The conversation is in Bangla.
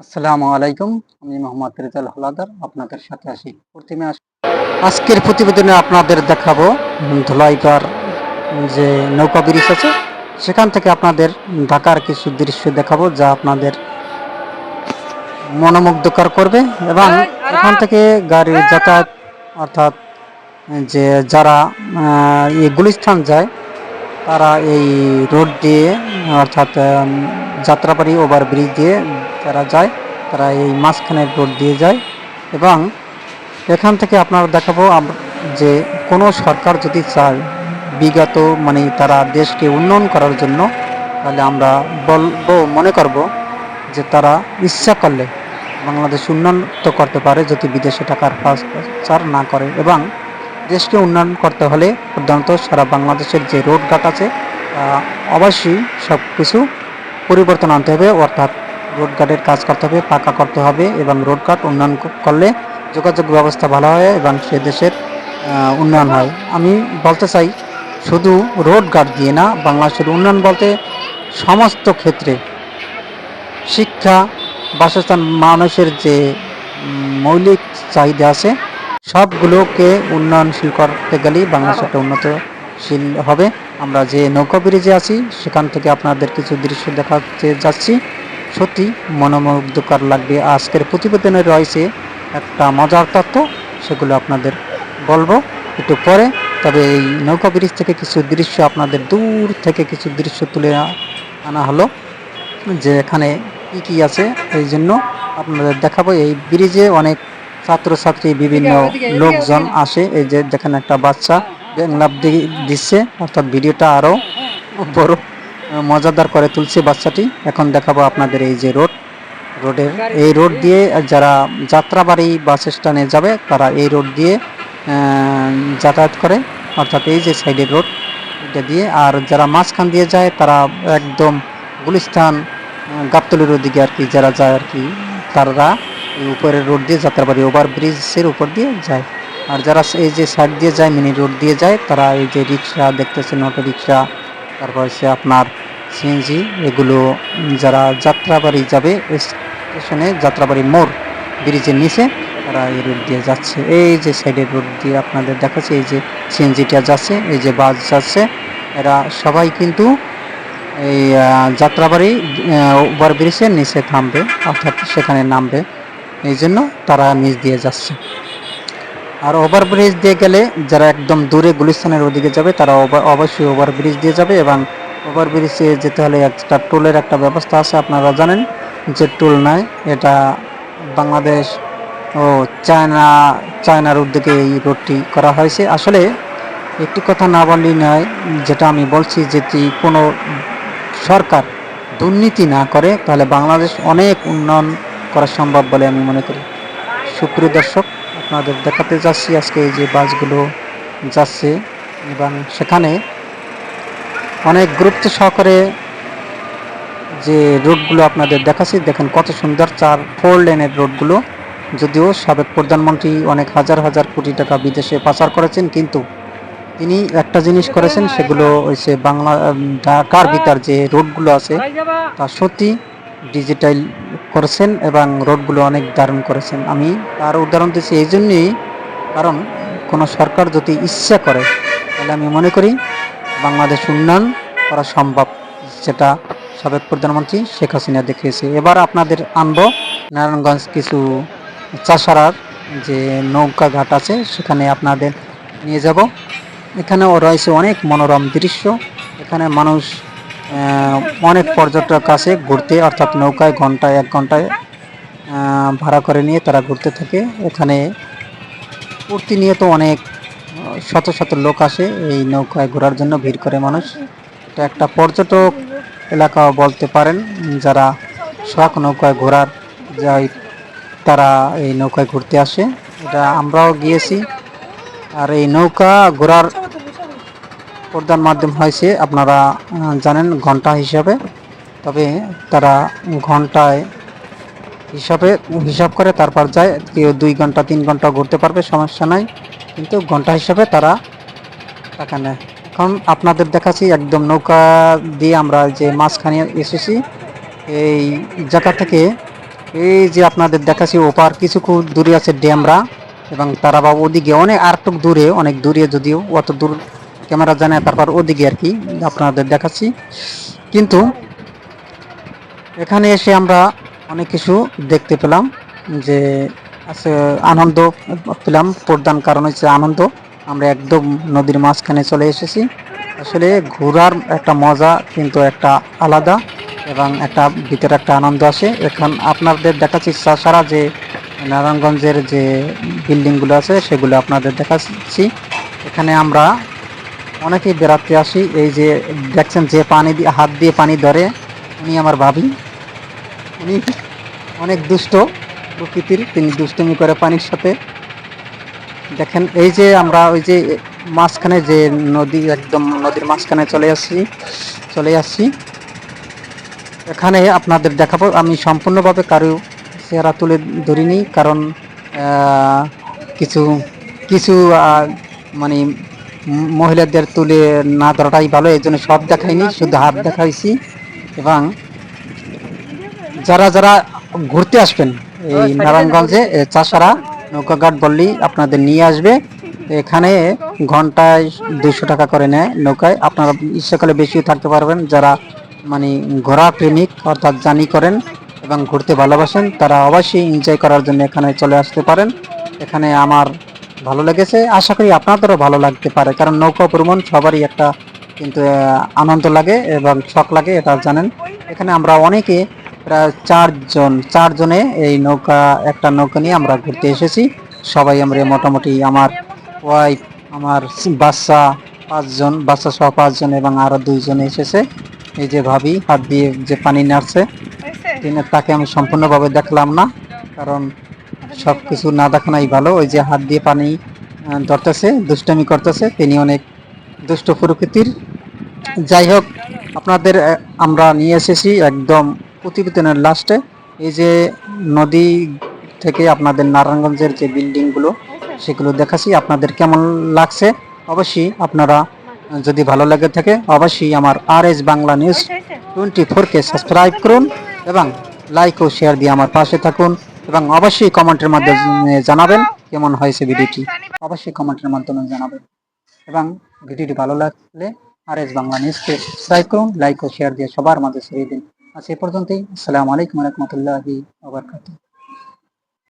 আসসালামু আলাইকুম আমি মোহাম্মদ রেজাল হলাদার আপনাদের সাথে আসি প্রথমে আজকের প্রতিবেদনে আপনাদের দেখাবো উম, ধুলাইপার যে নৌকা ব্রিজ আছে সেখান থেকে আপনাদের ঢাকার কিছু দৃশ্য দেখাবো যা আপনাদের মনোমুগ্ধকর করবে এবং এখান থেকে গাড়ির যাতায়াত অর্থাৎ যে যারা এই গুলিস্থান যায় তারা এই রোড দিয়ে অর্থাৎ যাত্রাবাড়ি ওভার ব্রিজ দিয়ে যারা যায়, তারা এই মাঝখানের রোড দিয়ে যায় এবং এখান থেকে আপনারা দেখাবো যে কোনো সরকার যদি চায় বিগত মানে তারা দেশকে উন্নয়ন করার জন্য, তাহলে আমরা বলব, মনে করব যে তারা ইচ্ছা করলে বাংলাদেশ উন্নয়ন তো করতে পারে যদি বিদেশে টাকার পাচার না করে এবং দেশকে উন্নয়ন করতে হলে প্রধানত সারা বাংলাদেশের যে রোডঘাট আছে অবশ্যই সব কিছু পরিবর্তন আনতে হবে অর্থাৎ রোডঘাটের কাজ করতে হবে, পাকা করতে হবে এবং রোড রোডঘাট উন্নয়ন করলে যোগাযোগ ব্যবস্থা ভালো হয় এবং সে দেশের উন্নয়ন হয়। আমি বলতে চাই, শুধু রোডঘাট দিয়ে না, বাংলাদেশের উন্নয়ন বলতে সমস্ত ক্ষেত্রে শিক্ষা, বাসস্থান, মানুষের যে মৌলিক চাহিদা আছে, সবগুলোকে উন্নয়নশীল করতে গেলেই বাংলাদেশ একটা উন্নতশীল হবে। আমরা যে নৌকা ব্রিজে আছি, সেখান থেকে আপনাদের কিছু দৃশ্য দেখাতে যাচ্ছি। সত্যি মনোমুগ্ধকর লাগবে। আজকের প্রতিবেদনে রয়েছে একটা মজার তত্ত্ব সেগুলো আপনাদের বলব একটু পরে। তবে এই নৌকা ব্রিজ থেকে কিছু দৃশ্য আপনাদের দূর থেকে কিছু দৃশ্য তুলে আনা হলো যে এখানে কি কি আছে এই জন্য আপনাদের দেখাবো। এই ব্রিজে অনেক ছাত্রছাত্রী বিভিন্ন লোকজন আসে। এই যে দেখেন একটা বাচ্চা লাভ দিচ্ছে অর্থাৎ ভিডিওটা আরও বড় মজাদার করে তুলছে বাচ্চাটি। এখন দেখাবো আপনাদের এই যে রোড। রোডের এই রোড দিয়ে যারা যাত্রাবাড়ি বাস স্ট্যান্ডে যাবে, তারা এই রোড দিয়ে যাতায়াত করে। অর্থাৎ এই যে সাইডের রোড, এটা দিয়ে। আর যারা মাঝখান দিয়ে যায়, তারা একদম গুলিস্তান গাবতলির ওদিকে আর কি যারা যায় আর কি, তারা উপরের রোড দিয়ে যাত্রাবাড়ি, ওভার ব্রিজের উপর দিয়ে যায়। আর যারা এই যে সাইড দিয়ে যায়, মিনি রোড দিয়ে যায়, তারা এই যে রিক্সা দেখতেছেন অটো রিক্সা তারপর হচ্ছে আপনার সিএনজি এগুলো যারা যাত্রাবাড়ি যাবে স্টেশনে যাত্রাবাড়ি মোড়, ব্রিজের নিচে, তারা এই রোড দিয়ে যাচ্ছে। এই যে সাইডের রোড দিয়ে আপনাদের দেখাচ্ছে, এই যে সিএনজিটা যাচ্ছে, এই যে বাস যাচ্ছে, এরা সবাই কিন্তু এই যাত্রাবাড়ি ওভার ব্রিজের নিচে থামবে, অর্থাৎ সেখানে নামবে। এই জন্য তারা নিচ দিয়ে যাচ্ছে। আর ওভার ব্রিজ দিয়ে গেলে যারা একদম দূরে গুলিস্তানের ওদিকে যাবে, তারা অব- অবশ্যই ওভার ব্রিজ দিয়ে যাবে এবং ওভার ব্রিজে যেতে হলে একটা টোলের একটা ব্যবস্থা আছে, আপনারা জানেন যে টোল নাই, এটা বাংলাদেশ ও চায়না, চায়নার উদ্যোগে এই রোডটি করা হয়েছে। আসলে একটি কথা না বললেই নয়, যেটা আমি বলছি যেটি কোনো সরকার দুর্নীতি না করে, তাহলে বাংলাদেশ অনেক উন্নয়ন করা সম্ভব বলে আমি মনে করি। সুপ্রিয় দর্শক আপনাদের দেখাতে যাচ্ছি আজকে এই যে বাসগুলো যাচ্ছে। এবং সেখানে অনেক গুরুত্ব সহকারে যে রোডগুলো আপনাদের দেখাচ্ছি, দেখেন কত সুন্দর চার ফোর লেনের রোডগুলো। যদিও সাবেক প্রধানমন্ত্রী অনেক হাজার হাজার কোটি টাকা বিদেশে পাচার করেছেন, কিন্তু তিনি একটা জিনিস করেছেন, সেগুলো হচ্ছে বাংলা ঢাকার ভিতর যে রোডগুলো আছে, তা সত্যি ডিজিটাল করেছেন এবং রোডগুলো অনেক দারুণ করেছেন। আমি তার উদাহরণ দিচ্ছি, এই জন্যই কারণ কোনো সরকার যদি ইচ্ছা করে, তাহলে আমি মনে করি বাংলাদেশ উন্নয়ন করা সম্ভব, যেটা সাবেক প্রধানমন্ত্রী শেখ হাসিনা দেখিয়েছে। এবার আপনাদের আনব নারায়ণগঞ্জ কিছু চাষারার যে নৌকা ঘাট আছে, সেখানে আপনাদের নিয়ে যাব। এখানেও রয়েছে অনেক মনোরম দৃশ্য। এখানে মানুষ অনেক পর্যটক আছে ঘুরতে, অর্থাৎ নৌকায় ঘন্টায় এক ঘন্টায় ভাড়া করে নিয়ে তারা ঘুরতে থাকে। এখানে প্রতিনিয়ত অনেক শত শত লোক আসে এই নৌকায় ঘোরার জন্য, ভিড় করে মানুষ। এটা একটা পর্যটক এলাকাও বলতে পারেন, যারা শখ নৌকায় ঘোরার যায়, তারা এই নৌকায় ঘুরতে আসে। এটা আমরাও গিয়েছি। আর এই নৌকা ঘোরার প্রধান মাধ্যম হয়েছে, আপনারা জানেন ঘণ্টা হিসাবে। তবে তারা ঘন্টায় হিসাবে হিসাব করে, তারপর যায়, কেউ দুই ঘণ্টা, তিন ঘণ্টা ঘুরতে পারবে, সমস্যা নাই। কিন্তু ঘণ্টা হিসাবে তারা টাকা নেয়। এখন আপনাদের দেখাচ্ছি, একদম নৌকা দিয়ে আমরা যে মাঝখানে এসেছি, এই জায়গা থেকে, এই যে আপনাদের দেখাচ্ছি, ওপার কিছু খুব দূরে আছে ড্যামরা, এবং তারা বা ওদিকে অনেক, আর দূরে, অনেক দূরে যদিও, অত দূর ক্যামেরা জানে তারপর ওদিকে আর কি আপনাদের দেখাচ্ছি। কিন্তু এখানে এসে আমরা অনেক কিছু দেখতে পেলাম যে আছে আনন্দ পেলাম। প্রধান কারণ হচ্ছে আনন্দ। আমরা একদম নদীর মাঝখানে চলে এসেছি। আসলে ঘোরার একটা মজা কিন্তু একটা আলাদা এবং একটা ভিতরে একটা আনন্দ আসে। এখন আপনাদের দেখাচ্ছি সারা যে নারায়ণগঞ্জের যে বিল্ডিংগুলো আছে, সেগুলো আপনাদের দেখাচ্ছি। এখানে আমরা অনেকেই বেড়াতে আসি, এই যে দেখছেন যে পানি দিয়ে, হাত দিয়ে পানি ধরে, উনি আমার ভাবি। উনি অনেক দুষ্ট প্রকৃতির, তিনি দুষ্টুমি করে পানির সাথে। দেখেন, এই যে আমরা ওই যে মাঝখানে যে নদী, একদম নদীর মাঝখানে চলে আসছি চলে আসছি। এখানে আপনাদের দেখাবো, আমি সম্পূর্ণভাবে কারও চেহারা তুলে ধরিনি, কারণ কিছু কিছু মানে মহিলাদের তুলে না ধরাটাই ভালো এই জন্য সব দেখাইনি শুধু হাত দেখাইছি। এবং যারা যারা ঘুরতে আসবেন এই নারায়ণগঞ্জে চাষারা নৌকাঘাট বললেই আপনাদের নিয়ে আসবে। এখানে ঘন্টায় দুশো টাকা করে নেয় নৌকায়। আপনারা ইচ্ছাকালে বেশিও থাকতে পারবেন। যারা মানে ঘোড়া প্রেমিক অর্থাৎ জানি করেন এবং ঘুরতে ভালোবাসেন তারা অবশ্যই এনজয় করার জন্য এখানে চলে আসতে পারেন। এখানে আমার ভালো লেগেছে। আশা করি আপনাদেরও ভালো লাগতে পারে কারণ নৌকা ভ্রমণ সবারই একটা কিন্তু আনন্দ লাগে এবং শখ লাগে এটা জানেন। এখানে আমরা অনেকে প্রায় চারজন চারজনে এই নৌকা একটা নৌকা নিয়ে আমরা ঘুরতে এসেছি। সবাই আমরা মোটামুটি আমার ওয়াইফ আমার বাচ্চা পাঁচজন বাচ্চা সহ পাঁচজন এবং আরও দুইজন এসেছে। এই যে ভাবি হাত দিয়ে যে পানি নাড়ছে তিনি তাকে আমি সম্পূর্ণভাবে দেখলাম না কারণ সব কিছু না দেখানোই ভালো। ওই যে হাত দিয়ে পানি ধরতেছে, দুষ্টামি করতেছে, তিনি অনেক দুষ্ট প্রকৃতির। যাই হোক, আপনাদের আমরা নিয়ে এসেছি একদম প্রতিবেদনের লাস্টে। এই যে নদী থেকে আপনাদের নারায়ণগঞ্জের যে বিল্ডিংগুলো, সেগুলো দেখাচ্ছি। আপনাদের কেমন লাগছে? অবশ্যই আপনারা যদি ভালো লাগে থাকে, অবশ্যই আমার R S Bangla news twenty ফোরকে সাবস্ক্রাইব করুন এবং লাইক ও শেয়ার দিয়ে আমার পাশে থাকুন। এবং অবশ্যই কমেন্টের মাধ্যমে জানাবেন কেমন হয়েছে ভিডিওটি। অবশ্যই কমেন্টের মাধ্যমে জানাবেন। এবং ভিডিওটি ভালো লাগলে আর এস বাংলা নিউজকে সাবস্ক্রাইব করুন লাইক ও শেয়ার দিয়ে সবার মাঝে ছড়িয়ে দিন। আজ এ পর্যন্তই। আসসালামু আলাইকুম রহমতুল্লাহি